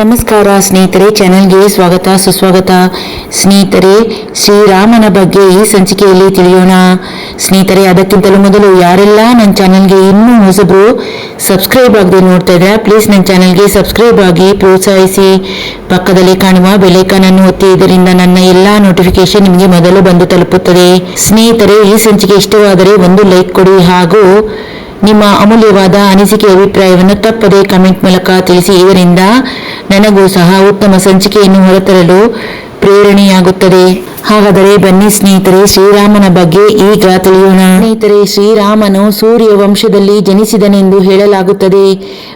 ನಮಸ್ಕಾರ ಸ್ನೇಹಿತರೆ, ಚಾನೆಲ್ಗೆ ಸ್ವಾಗತ, ಸುಸ್ವಾಗತ. ಸ್ನೇಹಿತರೆ, ಶ್ರೀರಾಮನ ಬಗ್ಗೆ ಈ ಸಂಚಿಕೆಯಲ್ಲಿ ತಿಳಿಯೋಣ. ಸ್ನೇಹಿತರೆ, ಅದಕ್ಕಿಂತಲೂ ಮೊದಲು ಯಾರೆಲ್ಲ ನನ್ನ ಚಾನೆಲ್ಗೆ ಇನ್ನೂ ಹೊಸಬ್ರು ಸಬ್ಸ್ಕ್ರೈಬ್ ಆಗದೆ ನೋಡ್ತಾ ಇದ್ರೆ ಪ್ಲೀಸ್ ನನ್ನ ಚಾನೆಲ್ಗೆ ಸಬ್ಸ್ಕ್ರೈಬ್ ಆಗಿ ಪ್ರೋತ್ಸಾಹಿಸಿ. ಪಕ್ಕದಲ್ಲಿ ಕಾಣುವ ಬೆಲೆಕನ್ ಅನ್ನು ಒತ್ತಿ, ಇದರಿಂದ ನನ್ನ ಎಲ್ಲಾ ನೋಟಿಫಿಕೇಶನ್ ನಿಮಗೆ ಮೊದಲು ಬಂದು ತಲುಪುತ್ತದೆ. ಸ್ನೇಹಿತರೆ, ಈ ಸಂಚಿಕೆ ಇಷ್ಟವಾದರೆ ಒಂದು ಲೈಕ್ ಕೊಡಿ ಹಾಗೂ ನಿಮ್ಮ ಅಮೂಲ್ಯವಾದ ಅನಿಸಿಕೆ ಅಭಿಪ್ರಾಯವನ್ನು ತಪ್ಪದೆ ಕಮೆಂಟ್ ಮೂಲಕ ತಿಳಿಸಿ ಇದರಿಂದ ನನಗೂ ಸಹ ಉತ್ತಮ ಸಂಚಿಕೆಯನ್ನು ಹೊರತರಲು ಪ್ರೇರಣೆಯಾಗುತ್ತದೆ. ಹಾಗಾದರೆ ಬನ್ನಿ ಸ್ನೇಹಿತರೆ, ಶ್ರೀರಾಮನ ಬಗ್ಗೆ ಈಗ ತಿಳಿಯೋಣ. ಸ್ನೇಹಿತರೆ, ಶ್ರೀರಾಮನು ಸೂರ್ಯ ವಂಶದಲ್ಲಿ ಜನಿಸಿದನೆಂದು ಹೇಳಲಾಗುತ್ತದೆ.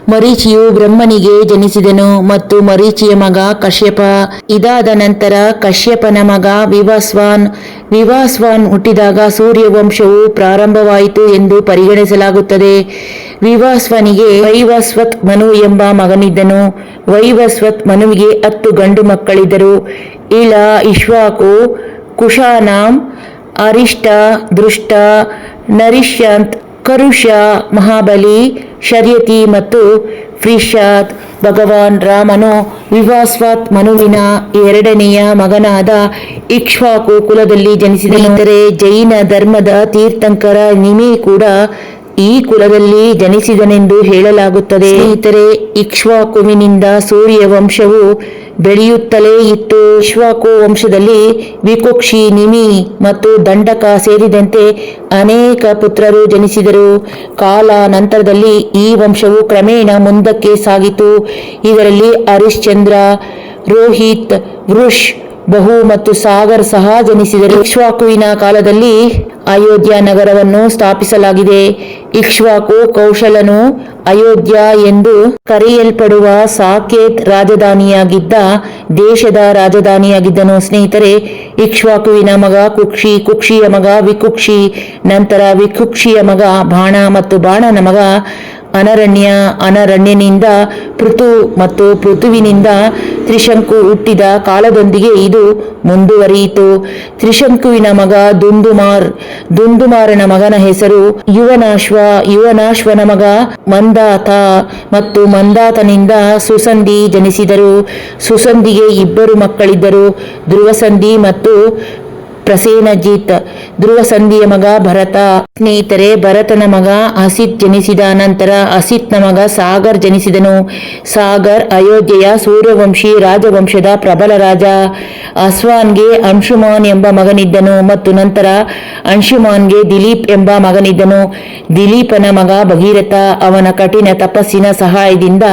ಮರೀಚಿಯು ಬ್ರಹ್ಮನಿಗೆ ಜನಿಸಿದನು ಮತ್ತು ಮರೀಚಿಯ ಮಗ ಕಶ್ಯಪ. ಇದಾದ ನಂತರ ಕಶ್ಯಪನ ಮಗ ವಿವಾಸ್ವಾನ್ ವಿವಾಸ್ವಾನ್ ಹುಟ್ಟಿದಾಗ ಸೂರ್ಯವಂಶವು ಪ್ರಾರಂಭವಾಯಿತು ಎಂದು ಪರಿಗಣಿಸಲಾಗುತ್ತದೆ. ವಿವಾಸ್ವನಿಗೆ ವೈವಸ್ವತ್ ಮನು ಎಂಬ ಮಗನಿದ್ದನು. ವೈವಸ್ವತ್ ಮನುವಿಗೆ ಹತ್ತು ಗಂಡು ಮಕ್ಕಳಿದ್ದರು. ಇಳ, ಇಶ್ವಾಕು, ಕುಶಾನಾಂ, ಅರಿಷ್ಟ, ದೃಷ್ಟ, ನರಿಷ್ಯಂತ್ ಕರುಷ ಮಹಾಬಲಿ, ಶರ್ಯತಿ ಮತ್ತು ಫ್ರಿಷಾತ್ ಭಗವಾನ್ ರಾಮನು ವಿವಾಸ್ವಾತ್ ಮನುವಿನ ಎರಡನೆಯ ಮಗನಾದ ಇಕ್ಷ್ವಾಕು ಕುಲದಲ್ಲಿ ಜನಿಸಿದ ಅಂದರೆ ಜೈನ ಧರ್ಮದ ತೀರ್ಥಂಕರ ನಿಮಿ ಕೂಡ ಈ ಕುಲದಲ್ಲಿ ಜನಿಸಿದನೆಂದು ಹೇಳಲಾಗುತ್ತದೆ. ಸ್ನೇಹಿತರೆ, ಇಕ್ಷ್ವಾಕುವಿನಿಂದ ಸೂರ್ಯ ವಂಶವು ಬೆಳೆಯುತ್ತಲೇ ಇತ್ತು. ಇಕ್ಷ್ವಾಕು ವಂಶದಲ್ಲಿ ವಿಕುಕ್ಷಿ, ನಿಮಿ ಮತ್ತು ದಂಡಕ ಸೇರಿದಂತೆ ಅನೇಕ ಪುತ್ರರು ಜನಿಸಿದರು. ಕಾಲ ನಂತರದಲ್ಲಿ ಈ ವಂಶವು ಕ್ರಮೇಣ ಮುಂದಕ್ಕೆ ಸಾಗಿತು. ಇದರಲ್ಲಿ ಹರಿಶ್ಚಂದ್ರ, ರೋಹಿತ್, ವೃಷ್ ಬಹು ಮತ್ತು ಸಾಗರ್ ಸಹ ಜನಿಸಿದರು ಇಕ್ಷ್ವಾಕುವಿನ ಕಾಲದಲ್ಲಿ ಅಯೋಧ್ಯ ನಗರವನ್ನು ಸ್ಥಾಪಿಸಲಾಗಿದೆ. ಇಕ್ಷ್ವಾಕು ಕೌಶಲನು ಅಯೋಧ್ಯ ಎಂದು ಕರೆಯಲ್ಪಡುವ ಸಾಕೇತ್ ರಾಜಧಾನಿಯಾಗಿದ್ದ ದೇಶದ ರಾಜಧಾನಿಯಾಗಿದ್ದನು. ಸ್ನೇಹಿತರೆ, ಇಕ್ಷ್ವಾಕುವಿನ ಮಗ ಕುಕ್ಷಿ, ಕುಕ್ಷಿಯ ಮಗ ವಿಕುಕ್ಷಿ, ನಂತರ ವಿಕುಕ್ಷಿಯ ಮಗ ಬಾಣ ಮತ್ತು ಬಾಣನ ಮಗ ಅನರಣ್ಯ, ಅನರಣ್ಯನಿಂದ ಪೃಥು ಮತ್ತು ಪೃಥುವಿನಿಂದ ತ್ರಿಶಂಕು ಹುಟ್ಟಿದ ಕಾಲದೊಂದಿಗೆ ಇದು ಮುಂದುವರಿಯಿತು. ತ್ರಿಶಂಕುವಿನ ಮಗ ದುಂದುಮಾರ್, ದುಂದುಮಾರನ ಮಗನ ಹೆಸರು ಯುವನಾಶ್ವ, ಯುವನಾಶ್ವನ ಮಗ ಮಂದಾತ ಮತ್ತು ಮಂದಾತನಿಂದ ಸುಸಂಧಿ ಜನಿಸಿದರು. ಸುಸಂಧಿಗೆ ಇಬ್ಬರು ಮಕ್ಕಳಿದ್ದರು, ಧ್ರುವಸಂಧಿ ಮತ್ತು ಪ್ರಸೇನಜಿತ್ ಧ್ರುವ ಸಂಧಿಯ ಮಗ ಭರತ. ಸ್ನೇಹಿತರೆ, ಭರತನ ಮಗ ಅಸಿತ್ ಜನಿಸಿದ ನಂತರ ಅಸಿತ್ನ ಮಗ ಸಾಗರ್ ಜನಿಸಿದನು. ಸಾಗರ್ ಅಯೋಧ್ಯೆಯ ಸೂರ್ಯವಂಶಿ, ರಾಜವಂಶದ ಪ್ರಬಲ ರಾಜ. ಅಸ್ವಾನ್ಗೆ ಅಂಶುಮಾನ್ ಎಂಬ ಮಗನಿದ್ದನು ಮತ್ತು ನಂತರ ಅಂಶುಮಾನ್ಗೆ ದಿಲೀಪ್ ಎಂಬ ಮಗನಿದ್ದನು. ದಿಲೀಪನ ಮಗ ಭಗೀರಥ, ಅವನ ಕಠಿಣ ತಪಸ್ಸಿನ ಸಹಾಯದಿಂದ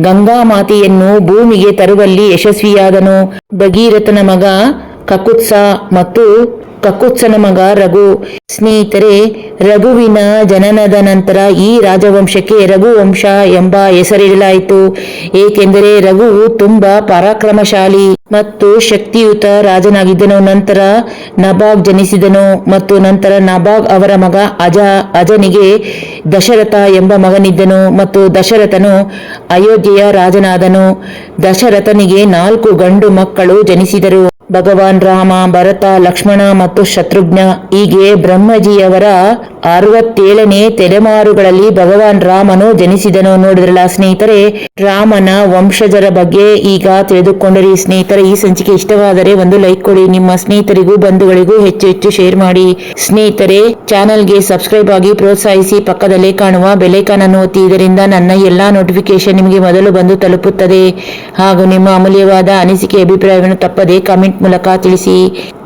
ಗಂಗಾ ಮಾತೆಯನ್ನು ಭೂಮಿಗೆ ತರುವಲ್ಲಿ ಯಶಸ್ವಿಯಾದನು. ಭಗೀರಥನ ಮಗ ಕಕುತ್ಸ ಮತ್ತು ಕಕುತ್ಸನ ಮಗ ರಘು. ಸ್ನೇಹಿತರೆ, ರಘುವಿನ ಜನನದ ನಂತರ ಈ ರಾಜವಂಶಕ್ಕೆ ರಘುವಂಶ ಎಂಬ ಹೆಸರಿಡಲಾಯಿತು. ಏಕೆಂದರೆ ರಘುವು ತುಂಬಾ ಪರಾಕ್ರಮಶಾಲಿ ಮತ್ತು ಶಕ್ತಿಯುತ ರಾಜನಾಗಿದ್ದನು. ನಂತರ ನಬಾಗ್ ಜನಿಸಿದನು ಮತ್ತು ನಂತರ ನಬಾಗ್ ಅವರ ಮಗ ಅಜ, ಅಜನಿಗೆ ದಶರಥ ಎಂಬ ಮಗನಿದ್ದನು ಮತ್ತು ದಶರಥನು ಅಯೋಧ್ಯೆಯ ರಾಜನಾದನು. ದಶರಥನಿಗೆ ನಾಲ್ಕು ಗಂಡು ಮಕ್ಕಳು ಜನಿಸಿದರು. ಭಗವಾನ್ ರಾಮ ಭರತ ಲಕ್ಷ್ಮಣ ಮತ್ತು ಶತ್ರುಘ್ನ ಹೀಗೆ ಬ್ರಹ್ಮಜಿಯವರ ಅರವತ್ತೇಳನೇ ತೆರೆಮಾರುಗಳಲ್ಲಿ ಭಗವಾನ್ ರಾಮನು ಜನಿಸಿದನು. ನೋಡಿದ್ರಲ್ಲ ಸ್ನೇಹಿತರೆ, ರಾಮನ ವಂಶಜರ ಬಗ್ಗೆ ಈಗ ತಿಳಿದುಕೊಂಡರಿ ಸ್ನೇಹಿತರೆ, ಈ ಸಂಚಿಕೆ ಇಷ್ಟವಾದರೆ ಒಂದು ಲೈಕ್ ಕೊಡಿ, ನಿಮ್ಮ ಸ್ನೇಹಿತರಿಗೂ ಬಂಧುಗಳಿಗೂ ಹೆಚ್ಚು ಹೆಚ್ಚು ಶೇರ್ ಮಾಡಿ. ಸ್ನೇಹಿತರೆ, ಚಾನೆಲ್ಗೆ ಸಬ್ಸ್ಕ್ರೈಬ್ ಆಗಿ ಪ್ರೋತ್ಸಾಹಿಸಿ, ಪಕ್ಕದಲ್ಲೇ ಕಾಣುವ ಬೆಲೈಕಾನ್ ಅನ್ನು ಒತ್ತಿ ಇದರಿಂದ ನನ್ನ ಎಲ್ಲಾ ನೋಟಿಫಿಕೇಶನ್ ನಿಮಗೆ ಮೊದಲು ಬಂದು ತಲುಪುತ್ತದೆ. ಹಾಗೂ ನಿಮ್ಮ ಅಮೂಲ್ಯವಾದ ಅನಿಸಿಕೆ ಅಭಿಪ್ರಾಯವನ್ನು ತಪ್ಪದೆ ಕಮೆಂಟ್ ಮೂಲಕ ತಿಳಿಸಿ.